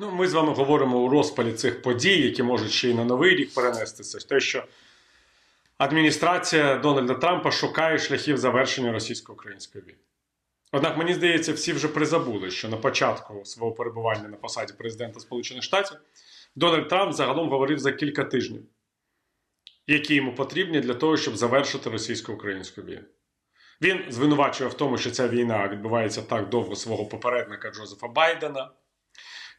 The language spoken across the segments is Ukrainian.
Ну, ми з вами говоримо у розпалі цих подій, які можуть ще й на новий рік перенестися. Те, що адміністрація Дональда Трампа шукає шляхів завершення російсько-української війни. Однак мені здається, всі вже призабули, що на початку свого перебування на посаді президента Сполучених Штатів Дональд Трамп загалом говорив за кілька тижнів, які йому потрібні для того, щоб завершити російсько-українську війну. Він звинувачує в тому, що ця війна відбувається так довго свого попередника Джозефа Байдена.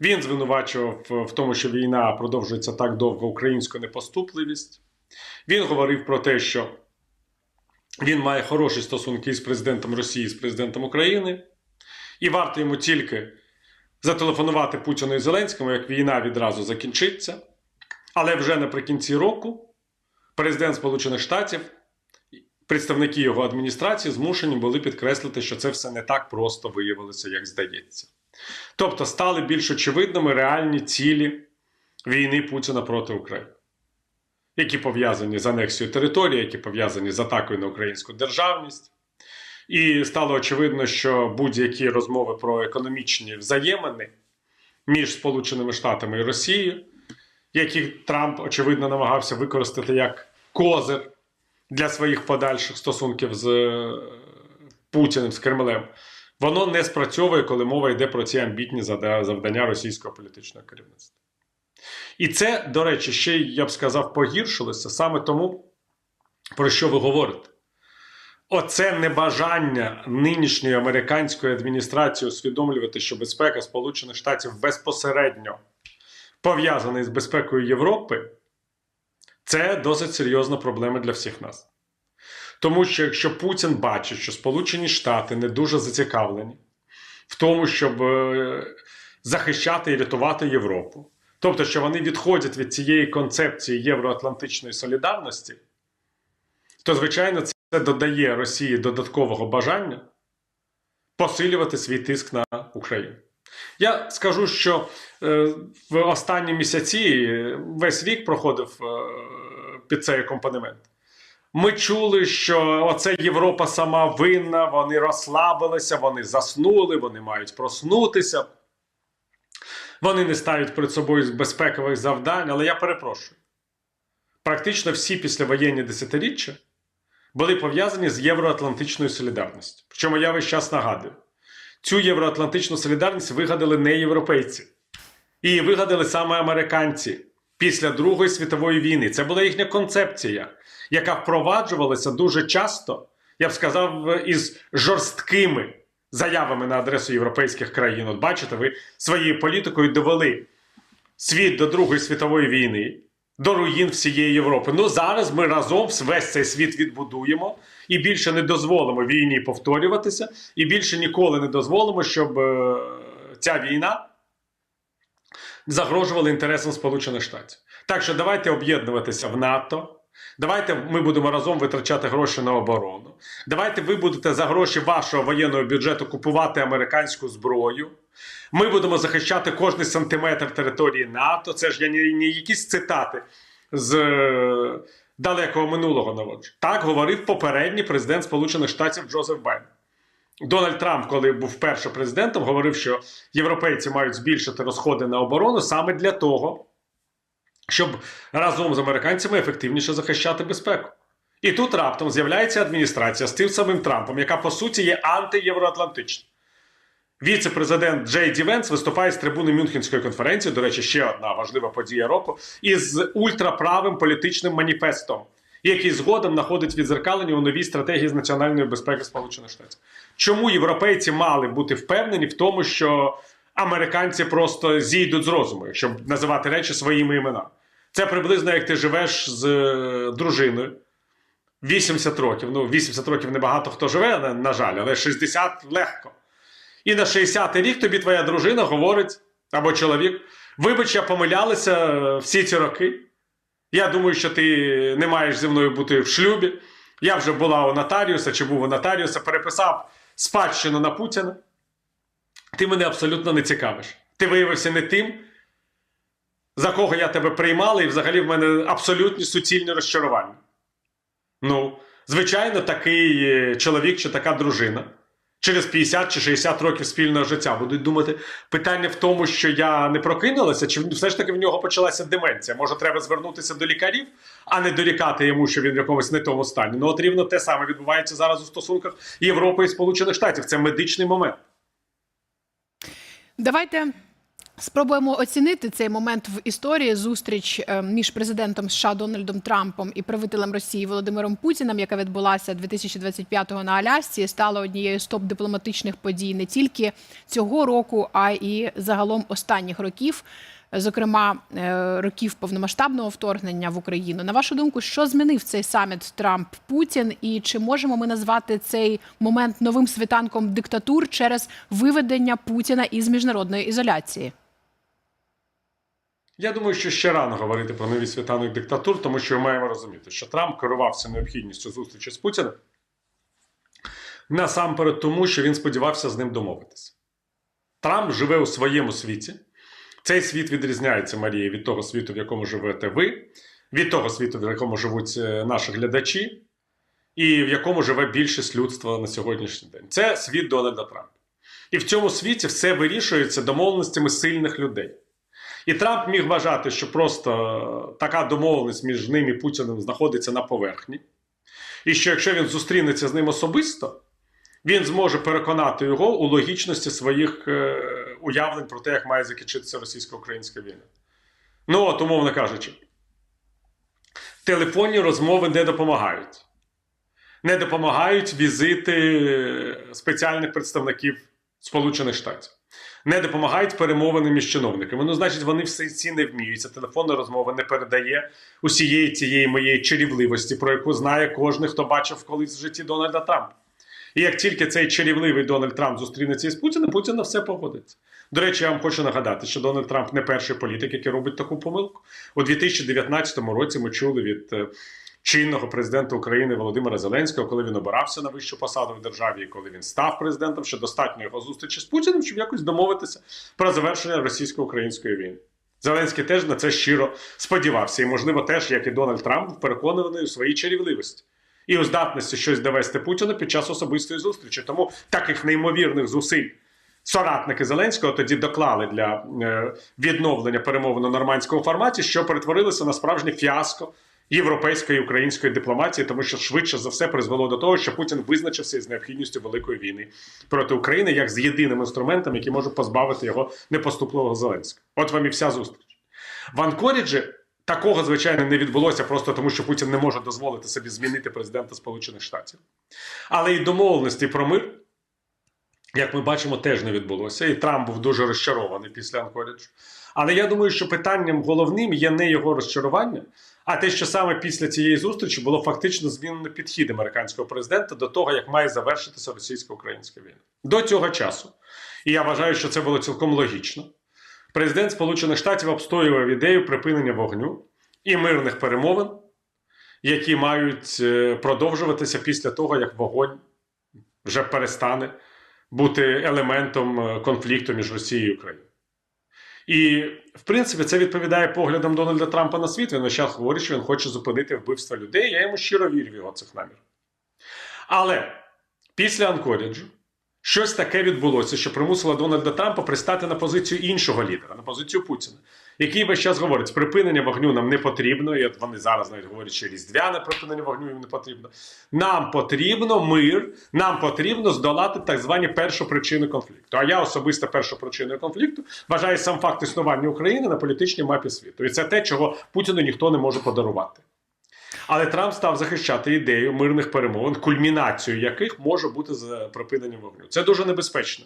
Він звинувачував в тому, що війна продовжується так довго українську непоступливість. Він говорив про те, що він має хороші стосунки з президентом Росії, з президентом України, і варто йому тільки зателефонувати Путіну і Зеленському, як війна відразу закінчиться. Але вже наприкінці року президент Сполучених Штатів, представники його адміністрації змушені були підкреслити, що це все не так просто виявилося, як здається. Тобто стали більш очевидними реальні цілі війни Путіна проти України, які пов'язані з анексією території, які пов'язані з атакою на українську державність. І стало очевидно, що будь-які розмови про економічні взаємини між Сполученими Штатами і Росією, які Трамп, очевидно, намагався використати як козир для своїх подальших стосунків з е, Путіним, з Кремлем, воно не спрацьовує, коли мова йде про ці амбітні завдання російського політичного керівництва. І це, до речі, ще я б сказав, погіршилося саме тому, про що ви говорите. Оце небажання нинішньої американської адміністрації усвідомлювати, що безпека Сполучених Штатів безпосередньо пов'язана із безпекою Європи, це досить серйозна проблема для всіх нас. Тому що якщо Путін бачить, що Сполучені Штати не дуже зацікавлені в тому, щоб е, захищати і рятувати Європу, тобто, що вони відходять від цієї концепції євроатлантичної солідарності, то, звичайно, це додає Росії додаткового бажання посилювати свій тиск на Україну. Я скажу, що е, в останні місяці е, весь рік проходив під цей акомпанемент. Ми чули, що оце Європа сама винна, вони розслабилися, вони заснули, вони мають проснутися. Вони не ставлять перед собою безпекових завдань, але я перепрошую. Практично всі післявоєнні десятиріччя були пов'язані з євроатлантичною солідарністю. Причому я весь час нагадую: цю євроатлантичну солідарність вигадали не європейці. Її вигадали саме американці після Другої світової війни. Це була їхня концепція, яка впроваджувалася дуже часто, я б сказав, із жорсткими заявами на адресу європейських країн. От бачите, ви своєю політикою довели світ до Другої світової війни, до руїн всієї Європи. Ну зараз ми разом весь цей світ відбудуємо і більше не дозволимо війні повторюватися, і більше ніколи не дозволимо, щоб е, ця війна загрожувала інтересам Сполучених Штатів. Так що давайте об'єднуватися в НАТО. Давайте ми будемо разом витрачати гроші на оборону. Давайте ви будете за гроші вашого воєнного бюджету купувати американську зброю. Ми будемо захищати кожний сантиметр території НАТО. Це ж я не, не якісь цитати з е, далекого минулого наводжу. Так говорив попередній президент Сполучених Штатів Джозеф Байден. Дональд Трамп, коли був вперше президентом, говорив, що європейці мають збільшити розходи на оборону саме для того, щоб разом з американцями ефективніше захищати безпеку. І тут раптом з'являється адміністрація з тим самим Трампом, яка по суті є антиєвроатлантична. Віце-президент Джей Ді Венс виступає з трибуни Мюнхенської конференції, до речі, ще одна важлива подія року, із ультраправим політичним маніфестом, який згодом знаходить відзеркалення у новій стратегії з національної безпеки Сполучених Штатів. Чому європейці мали бути впевнені в тому, що американці просто зійдуть з розуму, якщо називати речі своїми іменами? Це приблизно як ти живеш з е, дружиною. 80 років. Ну, 80 років небагато хто живе, на, жаль, але 60 легко. І на 60-й рік тобі твоя дружина говорить, або чоловік, вибач, я помилялася е, всі ці роки. Я думаю, що ти не маєш зі мною бути в шлюбі. Я вже була у нотаріуса чи був у нотаріуса, переписав спадщину на Путіна. Ти мене абсолютно не цікавиш. Ти виявився не тим, за кого я тебе приймала, і взагалі в мене абсолютні суцільні розчарування. Ну, звичайно, такий е, чоловік чи така дружина, через 50 чи 60 років спільного життя будуть думати, питання в тому, що я не прокинулася, чи все ж таки в нього почалася деменція. Може, треба звернутися до лікарів, а не дорікати йому, що він в якомусь не тому стані. Ну от рівно те саме відбувається зараз у стосунках Європи і Сполучених Штатів. Це медичний момент. Давайте спробуємо оцінити цей момент в історії зустріч е, між президентом США Дональдом Трампом і правителем Росії Володимиром Путіним, яка відбулася 2025-го на Алясці, стала однією з топ дипломатичних подій не тільки цього року, а і загалом останніх років. Зокрема, е, років повномасштабного вторгнення в Україну. На вашу думку, що змінив цей саміт Трамп Путін, і чи можемо ми назвати цей момент новим світанком диктатур через виведення Путіна із міжнародної ізоляції? Я думаю, що ще рано говорити про нові світанок диктатур, тому що ми маємо розуміти, що Трамп керувався необхідністю зустрічі з Путіним насамперед тому, що він сподівався з ним домовитися. Трамп живе у своєму світі. Цей світ відрізняється, Марія, від того світу, в якому живете ви, від того світу, в якому живуть е, наші глядачі, і в якому живе більшість людства на сьогоднішній день. Це світ Дональда Трампа. І в цьому світі все вирішується домовленостями сильних людей. І Трамп міг вважати, що просто така домовленість між ним і Путіним знаходиться на поверхні, і що якщо він зустрінеться з ним особисто, він зможе переконати його у логічності своїх е, уявлень про те, як має закінчитися російсько-українська війна. Ну, от, умовно кажучи, телефонні розмови не допомагають. Не допомагають візити спеціальних представників Сполучених Штатів. Не допомагають перемовини між чиновниками. Ну, значить, вони все ці не вміють. Ця телефонна розмова не передає усієї цієї моєї чарівливості, про яку знає кожен, хто бачив колись в житті Дональда Трампа. І як тільки цей чарівливий Дональд Трамп зустрінеться із Путіним, Путін на все погодиться. До речі, я вам хочу нагадати, що Дональд Трамп не перший політик, який робить таку помилку. У 2019 році ми чули від е, чинного президента України Володимира Зеленського, коли він обирався на вищу посаду в державі, і коли він став президентом, що достатньо його зустрічі з Путіним, щоб якось домовитися про завершення російсько-української війни. Зеленський теж на це щиро сподівався, і, можливо, теж, як і Дональд Трамп, переконаний у своїй чарівливості і у здатності щось довести Путіну під час особистої зустрічі. Тому таких неймовірних зусиль соратники Зеленського тоді доклали для е, відновлення перемовин у нормандському форматі, що перетворилося на справжнє фіаско європейської української дипломатії, тому що швидше за все призвело до того, що Путін визначився із необхідністю великої війни проти України як з єдиним інструментом, який може позбавити його непоступливого Зеленського. От вам і вся зустріч в Анкоріджі. Такого, звичайно, не відбулося просто тому, що Путін не може дозволити собі змінити президента Сполучених Штатів. Але і домовленості про мир, як ми бачимо, теж не відбулося. І Трамп був дуже розчарований після Анкоріджу. Але я думаю, що питанням головним є не його розчарування, а те, що саме після цієї зустрічі було фактично змінено підхід американського президента до того, як має завершитися російсько-українська війна. До цього часу. І я вважаю, що це було цілком логічно. Президент Сполучених Штатів обстоював ідею припинення вогню і мирних перемовин, які мають е, продовжуватися після того, як вогонь вже перестане бути елементом е, конфлікту між Росією і Україною. І, в принципі, це відповідає поглядам Дональда Трампа на світ. Він час говорить, що він хоче зупинити вбивство людей. Я йому щиро вірю в його цих намір. Але після Анкоріджу щось таке відбулося, що примусило Дональда Трампа пристати на позицію іншого лідера, на позицію Путіна, який весь час говорить, припинення вогню нам не потрібно. І от вони зараз навіть говорять, що різдвяне припинення вогню їм не потрібно. Нам потрібно мир, нам потрібно здолати так звані першопричини конфлікту. А я особисто першопричиною конфлікту вважаю сам факт існування України на політичній мапі світу. І це те, чого Путіну ніхто не може подарувати. Але Трамп став захищати ідею мирних перемовин, кульмінацією яких може бути з припиненням вогню. Це дуже небезпечно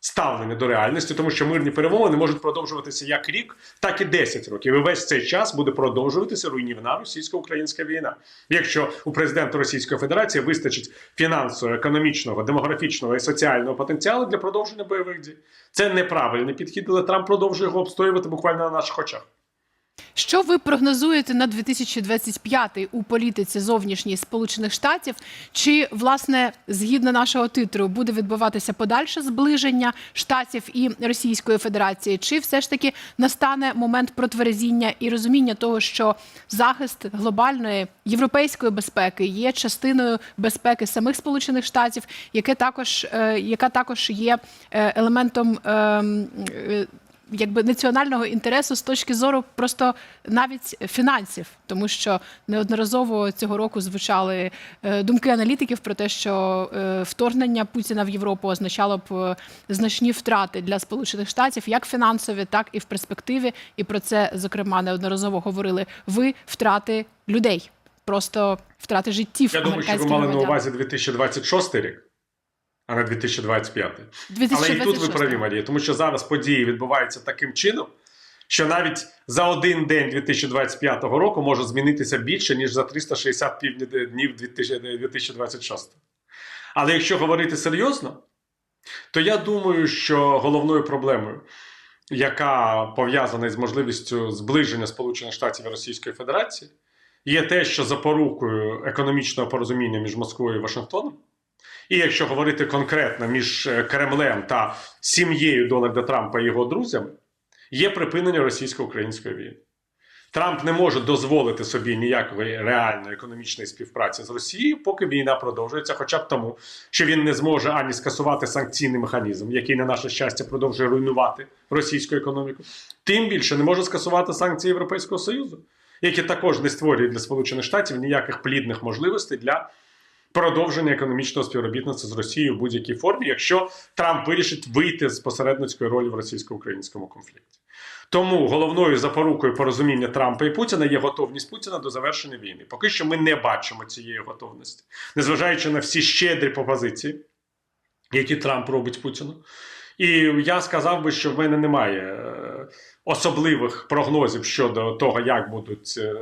ставлення до реальності, тому що мирні перемовини можуть продовжуватися як рік, так і 10 років. І весь цей час буде продовжуватися руйнівна російсько-українська війна. Якщо у президента Російської Федерації вистачить фінансового, економічного, демографічного і соціального потенціалу для продовження бойових дій, це неправильний підхід, але Трамп продовжує його обстоювати буквально на наших очах. Що ви прогнозуєте на 2025 у політиці зовнішній Сполучених Штатів? Чи власне згідно нашого титру буде відбуватися подальше зближення штатів і Російської Федерації? Чи все ж таки настане момент протверезіння і розуміння того, що захист глобальної європейської безпеки є частиною безпеки самих Сполучених Штатів, яке також е, яка також є е, елементом. Якби національного інтересу з точки зору просто навіть фінансів, тому що неодноразово цього року звучали е, думки аналітиків про те, що е, вторгнення Путіна в Європу означало б е, значні втрати для Сполучених Штатів, як фінансові, так і в перспективі. І про це зокрема неодноразово говорили ви втрати людей, просто втрати життів. Я думаю, що ви мали на увазі 2026 рік, а не 2025. Але і тут ви праві, Марія, тому що зараз події відбуваються таким чином, що навіть за один день 2025 року може змінитися більше, ніж за 365 днів 2026. Але якщо говорити серйозно, то я думаю, що головною проблемою, яка пов'язана з можливістю зближення Сполучених Штатів і Російської Федерації, є те, що запорукою економічного порозуміння між Москвою і Вашингтоном. І якщо говорити конкретно між е, Кремлем та сім'єю Дональда Трампа і його друзями, є припинення російсько-української війни. Трамп не може дозволити собі ніякої реальної економічної співпраці з Росією, поки війна продовжується, хоча б тому, що він не зможе ані скасувати санкційний механізм, який на наше щастя продовжує руйнувати російську економіку, тим більше не може скасувати санкції Європейського Союзу, які також не створюють для Сполучених Штатів ніяких плідних можливостей для продовження економічного співробітництва з Росією в будь-якій формі, якщо Трамп вирішить вийти з посередницької ролі в російсько-українському конфлікті. Тому головною запорукою порозуміння Трампа і Путіна є готовність Путіна до завершення війни. Поки що ми не бачимо цієї готовності, незважаючи на всі щедрі пропозиції, які Трамп робить Путіну. І я сказав би, що в мене немає е, особливих прогнозів щодо того, як будуть е,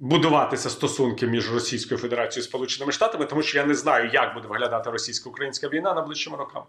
будуватися стосунки між Російською Федерацією і Сполученими Штатами, тому що я не знаю, як буде виглядати російсько-українська війна найближчими роками.